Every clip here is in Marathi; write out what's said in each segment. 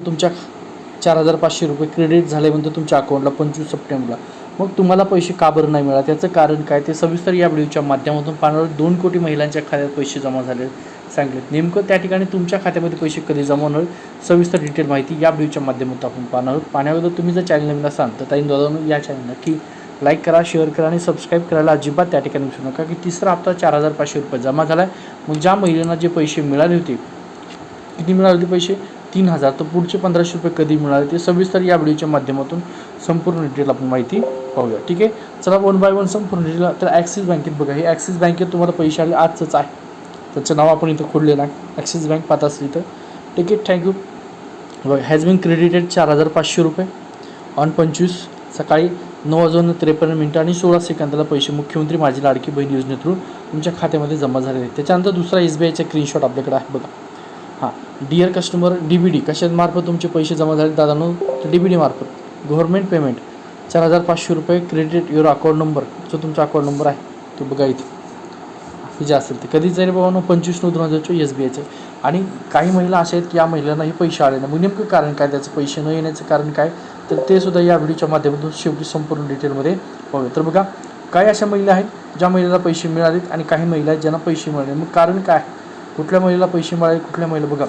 तुमच्या चार हजार पाचशे रुपये क्रेडिट झाल्यानंतर तुमच्या अकाउंटला पंचवीस सप्टेंबरला. मग तुम्हाला पैसे का बरं नाही मिळाला? त्याचं कारण काय? ते सविस्तर या व्हिडिओच्या माध्यमातून पाहणार दोन कोटी महिलांच्या खात्यात पैसे जमा झाले सांगितले नेमकं त्या ठिकाणी तुमच्या खात्यामध्ये पैसे कधी जमा होणार? सविस्तर डिटेल माहिती या व्हिडिओच्या माध्यमातून आपण पाहणार आहोत. तुम्ही जर चॅनल नवीन असाल तर ताईन दादा या चॅनल की लाईक करा शेअर करा आणि सबस्क्राईब करायला अजिबात त्या ठिकाणी विसरू नका. की तिसरा हप्ता चार हजार पाचशे रुपये जमा झाला आहे मग ज्या महिलांना जे पैसे मिळाले होते किती मिळाले होते पैसे? तीन हजार तर पुढचे पंधराशे रुपये कधी मिळाले ते सविस्तर या व्हिडिओच्या माध्यमातून संपूर्ण डिटेल आपण माहिती पाहूया ठीक आहे? चला वन बाय वन संपूर्ण डिटेल तर ॲक्सिस बँकेत बघा हे ॲक्सिस बँकेत तुम्हाला पैसे आले आजचंच आहे. त्याचं नाव आपण इथं खोडलेलं आहे. ॲक्सिस बँक पाहत असली इथं. ठीक आहे थँक्यू बघा हॅज बीन क्रेडिटेड चार हजार पाचशे रुपये ऑन पंचवीस सकाळी नऊ वाजून त्रेपन्न मिनटं आणि सोळा सेकंदाला पैसे मुख्यमंत्री माझी लाडकी बहीण योजनेथ्रू तुमच्या खात्यामध्ये जमा झालेले आहेत. त्याच्यानंतर दुसरा एस बी आयचा स्क्रीनशॉट आपल्याकडे आहे बघा. हां. Dear customer D B D कशामार्फत तुमचे पैसे जमा झाले? दादांनो डी बी डीमार्फत गव्हर्मेंट गव्हर्नमेंट पेमेंट चार हजार पाचशे रुपये क्रेडिट युअर अकाउंट नंबर जो तुमचा अकाउंट नंबर आहे तो बघा इथे. जे असेल ते. कधी जाईल बाबा पंचवीस नऊ दोन हजार चोवीस एस बी आयचे आणि काही महिला अशा आहेत की या महिलांना हे पैसे आले नाही. मग नेमकं कारण काय? त्याचं पैसे न येण्याचं कारण काय? तर ते सुद्धा या व्हिडिओच्या माध्यमातून शेवटी संपूर्ण डिटेलमध्ये पाहूया. तर बघा काही अशा महिला आहेत ज्या महिलेला पैसे मिळालेत आणि काही महिला आहेत ज्यांना पैसे मिळाले मग कारण काय? कुठल्या महिलेला पैसे मिळाले कुठल्या महिला बघा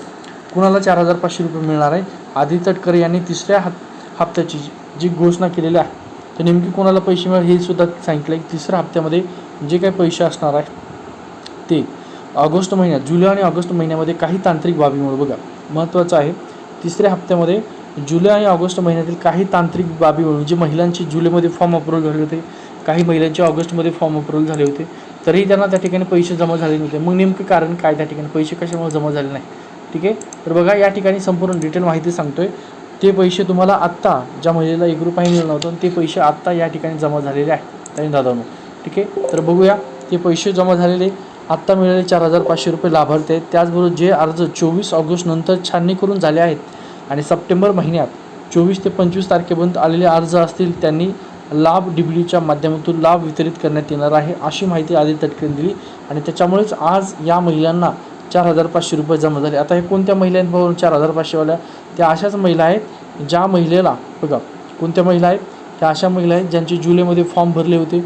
कुणाला चार हजार पाचशे रुपये मिळणार आहे? आदित्य तटकर यांनी तिसऱ्या हप्त्याची जी घोषणा केलेली आहे तर नेमकी कोणाला पैसे मिळाले हे सुद्धा सांगितलं आहे तिसऱ्या हप्त्यामध्ये जे काही पैसे असणार आहे ते ऑगस्ट महिन्यात जुलै आणि ऑगस्ट महिन्यामध्ये काही तांत्रिक बाबीमुळे बघा महत्त्वाचं आहे. तिसऱ्या हप्त्यामध्ये जुलै आणि ऑगस्ट महिन्यातील काही तांत्रिक बाबीमुळे जे महिलांची जुलैमध्ये फॉर्म अप्रूव्ह झाले होते काही महिलांचे ऑगस्टमध्ये फॉर्म अप्रूव्हल झाले होते. तरीही त्यांना त्या ठिकाणी पैसे जमा झाले नव्हते. मग नेमकं कारण काय त्या ठिकाणी? पैसे कशामुळे जमा झाले नाही? ठीक आहे? तर बघा या ठिकाणी संपूर्ण डिटेल माहिती सांगतोय. ते पैसे तुम्हाला आत्ता ज्या महिलेला एक रुपया मिळणार नव्हतं ते पैसे आत्ता या ठिकाणी जमा झालेले आहेत. त्यांनी दादानो. ठीक आहे? तर बघूया. ते पैसे जमा झालेले. आत्ता मिळालेले चार हजार पाचशे रुपये लाभार्थी आहेत. त्याचबरोबर जे अर्ज चोवीस ऑगस्ट नंतर छाननी करून झाले आहेत. आणि सप्टेंबर महिन्यात चोवीस ते पंचवीस तारखेपर्यंत आलेले अर्ज असतील त्यांनी लाभ डीबीडीच्या माध्यमातून लाभ वितरित करण्यात येणार आहे अशी माहिती आधी तटकरीने दिली. आणि त्याच्यामुळेच आज या महिलांना चार हजार पाचशे रुपये जमा झाले. आता हे कोणत्या महिलांपासून चार हजार पाचशेवाल्या त्या अशाच महिला आहेत ज्या महिलेला बघा कोणत्या महिला आहेत? त्या अशा महिला आहेत ज्यांचे जुलैमध्ये फॉर्म भरले होते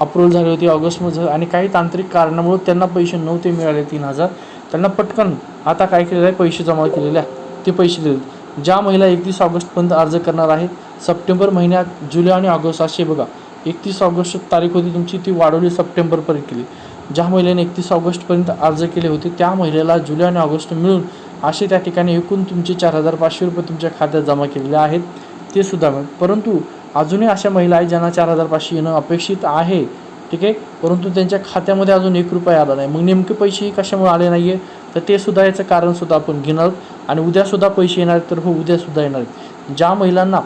अप्रूव्हल झाले होते ऑगस्टमध्ये आणि काही तांत्रिक कारणामुळे त्यांना पैसे नव्हते मिळाले तीन हजार. त्यांना पटकन आता काय केलेलं आहे? पैसे जमा केलेले आहेत. ते पैसे दिले ज्या महिला एकतीस ऑगस्टपर्यंत अर्ज करणार आहेत सप्टेंबर महिन्यात जुलै आणि ऑगस्ट असे बघा. एकतीस ऑगस्ट तारीख होती तुमची ती वाढवली सप्टेंबरपर्यंत केली. ज्या महिलेने एकतीस ऑगस्टपर्यंत अर्ज केले होते त्या महिलेला जुलै आणि ऑगस्ट मिळून असे त्या ठिकाणी एकूण तुमचे चार हजार पाचशे रुपये तुमच्या खात्यात जमा केलेले आहेत ते सुद्धा मिळेल. परंतु अजूनही अशा महिला आहेत ज्यांना चार हजार पाचशे येणं अपेक्षित आहे ठीक आहे? परंतु त्यांच्या खात्यामध्ये अजून एक रुपया आला नाही. मग नेमके पैसेही कशामुळे आले नाही आहे तर ते सुद्धा याचं कारणसुद्धा आपण घेणार आणि उद्यासुद्धा पैसे येणार तर हो उद्यासुद्धा येणार ज्या महिलांना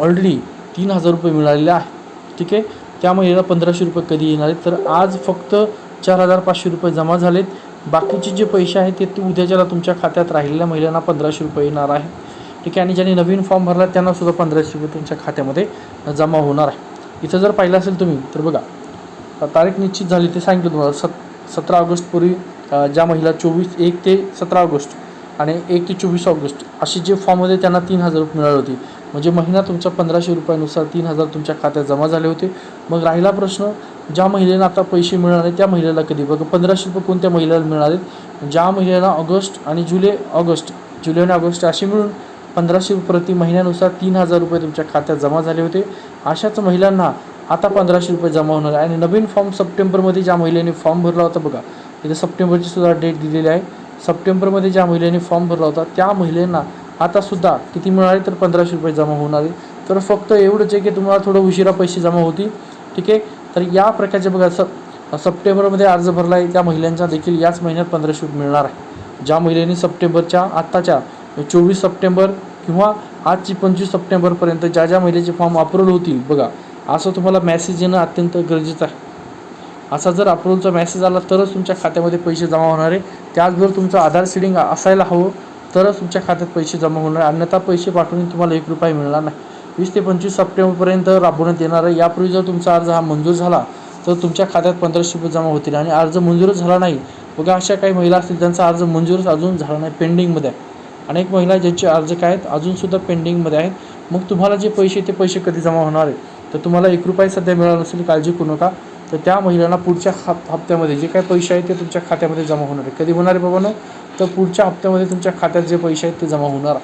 ऑलरेडी तीन हजार रुपये मिळालेले आहे. ठीक आहे? त्या महिलेला पंधराशे रुपये कधी येणार आहेत? तर आज फक्त चार हजार पाचशे रुपये जमा झालेत. बाकीचे जे पैसे आहेत ते उद्याच्याला तुमच्या खात्यात राहिलेल्या महिलांना पंधराशे रुपये येणार आहे. ठीक आहे? आणि ज्यांनी नवीन फॉर्म भरला त्यांना सुद्धा पंधराशे रुपये तुमच्या खात्यामध्ये जमा होणार आहे. इथं जर पाहिलं असेल तुम्ही तर बघा. तारीख निश्चित झाली ते सांगितलं तुम्हाला. सत सतरा ऑगस्टपूर्वी ज्या महिला चोवीस एक ते सतरा ऑगस्ट आणि एक ते चोवीस ऑगस्ट असे जे फॉर्ममध्ये त्यांना तीन हजार रुपये मिळाले होते. म्हणजे महिना तुमच्या पंधराशे रुपयानुसार तीन हजार तुमच्या खात्यात जमा झाले होते. मग राहिला प्रश्न ज्या महिलेला आता पैसे मिळणार आहेत त्या महिलेला कधी? बघा पंधराशे रुपये कोणत्या महिलेला मिळणार आहेत? ज्या महिलेला ऑगस्ट आणि जुलै ऑगस्ट जुलै आणि ऑगस्ट असे मिळून पंधराशे रुपये प्रति महिन्यानुसार तीन हजार रुपये तुमच्या खात्यात जमा झाले होते. अशाच महिलांना आता पंधराशे रुपये जमा होणार आहे. आणि नवीन फॉर्म सप्टेंबरमध्ये ज्या महिलेने फॉर्म भरला होता बघा इथे सप्टेंबरची सुद्धा डेट दिलेली आहे. सप्टेंबरमध्ये ज्या महिलेने फॉर्म भरला होता त्या महिलेंना आता सुद्धा किती मिळाले तर पंधराशे रुपये जमा होणार आहे. तर फक्त एवढंच आहे की तुम्हाला थोडं उशिरा पैसे जमा होतील. ठीक आहे? तर या प्रकारचे बघा सप सप्टेंबरमध्ये अर्ज भरला आहे त्या महिलांचा देखील याच महिन्यात पंधराशे रुपये मिळणार आहे. ज्या महिलांनी सप्टेंबरच्या आत्ताच्या चोवीस सप्टेंबर किंवा आजची पंचवीस सप्टेंबरपर्यंत ज्या ज्या महिलेचे फॉर्म अप्रूव्हल होतील बघा असं तुम्हाला मॅसेज येणं अत्यंत गरजेचं आहे. असा जर अप्रूव्हलचा मेसेज आला तरच तुमच्या खात्यामध्ये पैसे जमा होणार आहे. त्याचबरोबर तुमचं आधार सीडिंग असायला हवं. तरच तुमच्या खात्यात पैसे जमा होणार. अन्यथा पैसे पाठवून तुम्हाला एक रुपया मिळणार नाही. वीस ते पंचवीस सप्टेंबरपर्यंत राबवण्यात येणार आहे. यापूर्वी जर तुमचा अर्ज हा मंजूर झाला तर तुमच्या खात्यात पंधराशे रुपये जमा होतील आणि अर्ज मंजूरच झाला नाही. बघा अशा काही महिला असतील ज्यांचा अर्ज मंजूरच अजून झाला नाही पेंडिंगमध्ये आहे. अनेक महिला ज्यांचे अर्ज काय आहेत? अजूनसुद्धा पेंडिंगमध्ये आहेत. मग तुम्हाला जे पैसे ते पैसे कधी जमा होणार आहे? तर तुम्हाला एक रुपये सध्या मिळाला नसेल काळजी करू नका. तर त्या महिलांना पुढच्या हप हप्त्यामध्ये जे काही पैसे आहेत ते तुमच्या खात्यामध्ये जमा होणार आहे. कधी होणार आहे बाबांनो? तर पुढच्या हप्त्यामध्ये तुमच्या खात्यात जे पैसे आहेत ते जमा होणार.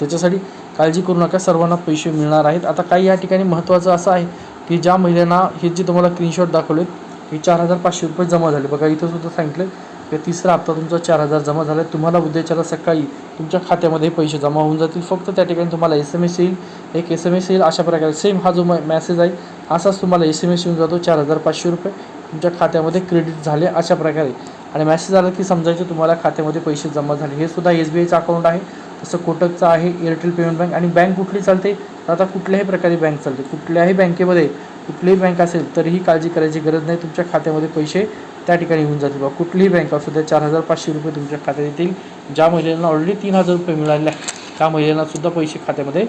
त्याच्यासाठी काळजी करू नका सर्वांना पैसे मिळणार आहेत. आता काही या ठिकाणी महत्त्वाचं असं आहे की ज्या महिलांना हे जे तुम्हाला स्क्रीनशॉट दाखवलेत हे चार हजार पाचशे रुपये जमा झाले. बघा इथं सुद्धा सांगितलं की तिसरा हप्ता तुमचा चार हजार जमा झाला. तुम्हाला उद्याच्याला सकाळी तुमच्या खात्यामध्ये पैसे जमा होऊन जातील. फक्त त्या ठिकाणी तुम्हाला एस एम एस येईल. एक एस एम एस येईल अशा प्रकारे सेम हा जो मॅसेज आहे असाच तुम्हाला एस एम एस येऊन जातो चार हजार पाचशे रुपये. तुमच्या खात्यामध्ये क्रेडिट झाले अशा प्रकारे. आणि मॅसेज आला की समजायचं तुम्हाला खात्यामध्ये पैसे जमा झाले. हे सुद्धा एस बी आयचं अकाउंट आहे. तसं कोटकचं आहे एअरटेल पेमेंट बँक आणि बँक कुठली चालते? तर आता कुठल्याही प्रकारे बँक चालते. कुठल्याही बँकेमध्ये कुठलीही बँक असेल तरीही काळजी करायची गरज नाही. तुमच्या खात्यामध्ये पैसे त्या ठिकाणी होऊन जातील. बा कुठलीही बँक असू द्या चार हजार पाचशे रुपये तुमच्या खात्यात येतील. ज्या महिलांना ऑलरेडी तीन हजार रुपये मिळाले आहेत त्या महिलांना सुद्धा पैसे खात्यामध्ये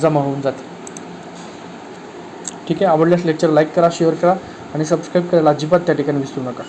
जमा होऊन जातील. ठीक आहे? आवडल्यास लेक्चर लाईक करा शेअर करा आणि सबस्क्राईब करायला अजिबात त्या ठिकाणी विसरू नका.